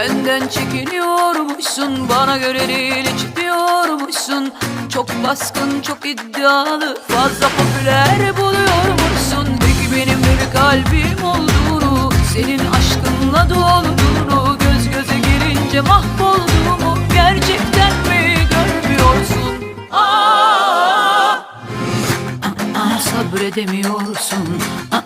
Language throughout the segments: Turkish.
Benden çekiniyormuşsun Bana göre değil hiç diyormuşsun Çok baskın çok iddialı Fazla popüler buluyormuşsun. Peki benim bir kalbim olduğunu Senin aşkınla dolduğunu sabredemiyorsun Aa,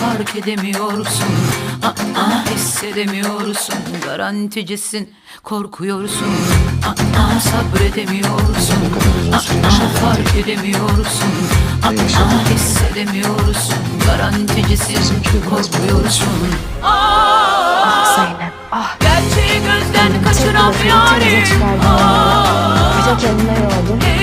fark edemiyorsun. Aa, hissedemiyorsun. Garanticisin korkuyorsun. Aa, sabredemiyorsun. Aa, fark edemiyorsun. Aa, hissedemiyorsun. Garanticisin korkuyorsun. Aa, Zeynep. Ah. Gerçeği gözden çıkardım. Aa, bir de kendime yordum.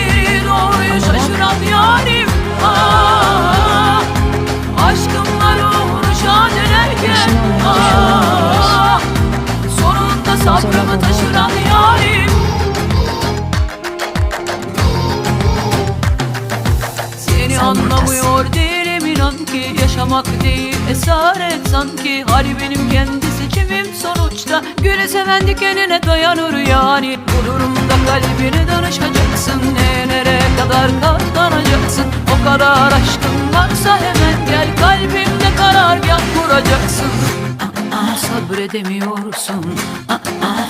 Anlamıyor değilim inan ki Yaşamak değil esaret sanki. Hali benim kendi seçimim sonuçta. Güle seven dikenine dayanır yani. Bu durumda kalbini danışacaksın. Ne nereye kadar katlanacaksın? O kadar aşkın varsa hemen gel Kalbimde karargah kuracaksın. Aa, sabredemiyorsun. Aa,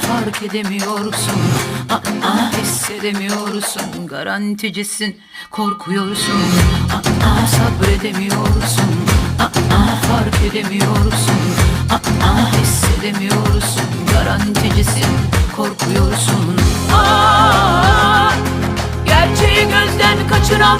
fark edemiyorsun. Aa, hissedemiyorsun. Garanticisin. Korkuyorsun Aa, sabredemiyorsun. Aa, fark edemiyorsun. Aa, hissedemiyorsun. Garanticisin korkuyorsun. Aa, gerçeği gözden kaçıran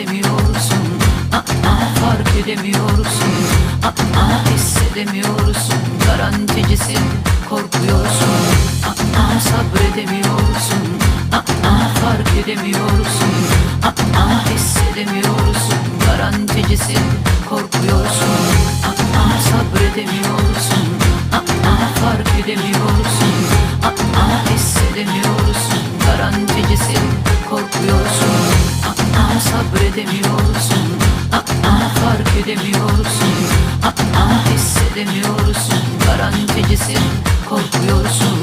sabredemiyorsun Aa, fark edemiyorsun. Aa, hissedemiyorsun. Garanticisin korkuyorsun. Aa, sabredemiyorsun. Aa, fark edemiyorsun. Aa, hissedemiyorsun. Garanticisin korkuyorsun. Aa, sabredemiyorsun. Aa, fark edemiyorsun. Aa, hissedemiyorsun. Garanticisin korkuyorsun Aa, sabredemiyorsun Aa, fark edemiyorsun. Aa, hissedemiyorsun. Garanticisin korkuyorsun